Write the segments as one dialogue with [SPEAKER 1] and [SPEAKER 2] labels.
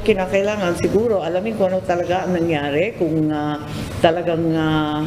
[SPEAKER 1] kinakailangan siguro alamin kung ano talaga ang nangyari, kung ah, talagang ah,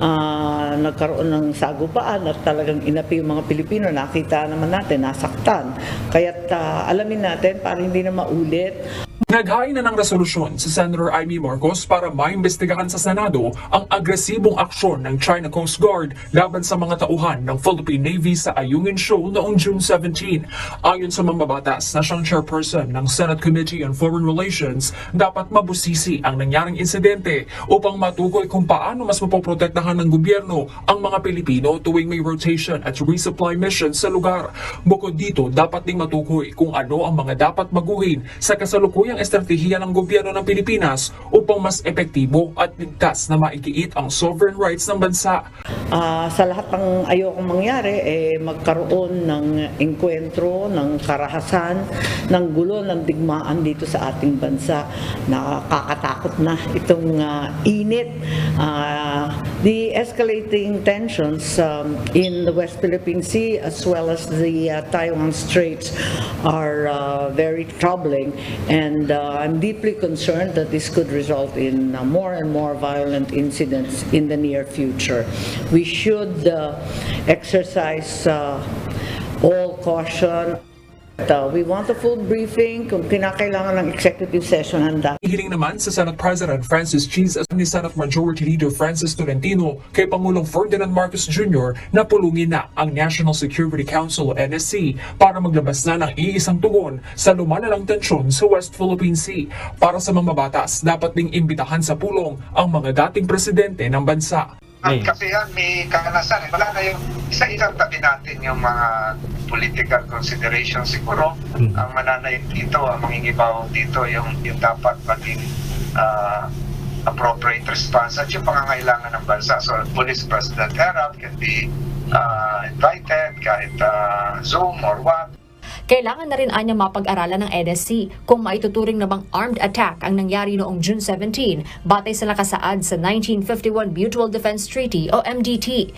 [SPEAKER 1] ah, nagkaroon ng sagupaan at talagang inapi yung mga Pilipino, nakita naman natin, nasaktan. Kaya't ah, alamin natin para hindi na maulit
[SPEAKER 2] Naghain na ng resolusyon si Senator Amy Marcos para maimbestigahan sa Senado ang agresibong aksyon ng China Coast Guard laban sa mga tauhan ng Philippine Navy sa Ayungin Shoal noong June 17. Ayon sa mambabatas na siyang chairperson ng Senate Committee on Foreign Relations, dapat mabusisi ang nangyaring insidente upang matukoy kung paano mas mapoprotektahan ng gobyerno ang mga Pilipino tuwing may rotation at resupply mission sa lugar. Bukod dito, dapat ding matukoy kung ano ang mga dapat baguhin sa kasalukuyang estratehiya ng gobyerno ng Pilipinas upang mas epektibo at ligtas na maigiit ang sovereign rights ng bansa.
[SPEAKER 1] Ah, sa lahat ng ayokong mangyari, eh, magkaroon ng engkwentro, ng karahasan, ng gulo, ng digmaan dito sa ating bansa. Nakakatakot na itong ah, init. Ah, the escalating tensions um, in the West Philippine Sea as well as the uh, Taiwan Straits are uh, very troubling and uh, I'm deeply concerned that this could result in uh, more and more violent incidents in the near future. We should uh, exercise uh, all caution. Uh, we want a full briefing kung kinakailangan ng executive session handa.
[SPEAKER 2] Hiling naman sa Senate President Francis Cheese at ni Senate Majority Leader Francis Tolentino kay Pangulong Ferdinand Marcos Jr. na pulungin na ang National Security Council o NSC para maglabas na ng iisang tugon sa lumalalang tensyon sa West Philippine Sea. Para sa mga batas, dapat ding imbitahan sa pulong ang mga dating presidente ng bansa.
[SPEAKER 3] At kasi yan, may karanasan. Eh. Wala na yung isa-isang tabi natin yung mga political consideration siguro.
[SPEAKER 4] Mm.
[SPEAKER 3] Ang mananayin dito, ang mangingibaw dito, yung, yung dapat maging ah, appropriate response at yung pangangailangan ng bansa. So, Police President Herald can be ah, invited kahit ah, Zoom or what.
[SPEAKER 5] Kailangan na rin anya mapag-aralan ng NSC kung maituturing na bang armed attack ang nangyari noong June 17 batay sa nakasaad sa 1951 Mutual Defense Treaty o MDT.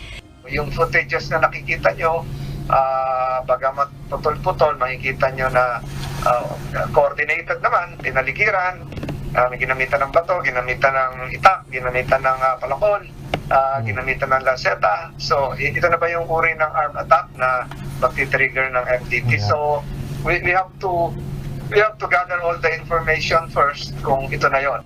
[SPEAKER 3] Yung footages na nakikita nyo, ah, bagamat putol-putol, makikita nyo na ah, coordinated naman, tinaligiran, may ginamitan ng bato, ginamitan ng itak, ginamitan ng ah, palakol, ah, ginamitan ng laseta. So, ito na ba yung uri ng armed attack na magti-trigger ng MDT? So, we, we have to we have to gather all the information first kung ito na yon.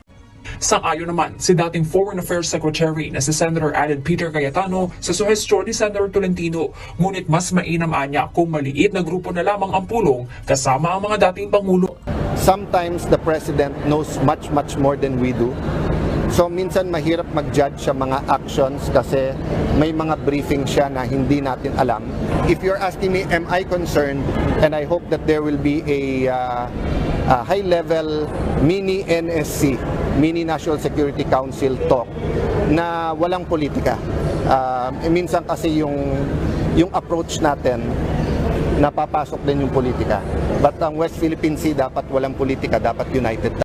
[SPEAKER 2] Sang-ayon naman si dating Foreign Affairs Secretary na si Senator Alan Peter Cayetano sa suhestyon ni Senator Tolentino. Ngunit mas mainam anya kung maliit na grupo na lamang ang pulong kasama ang mga dating Pangulo.
[SPEAKER 6] sometimes the president knows much much more than we do. So minsan mahirap mag-judge sa mga actions kasi may mga briefing siya na hindi natin alam. If you're asking me, am I concerned? And I hope that there will be a, uh, a high-level mini NSC, mini National Security Council talk na walang politika. Uh, minsan kasi yung yung approach natin napapasok din yung politika. But ang West Philippine Sea dapat walang politika, dapat united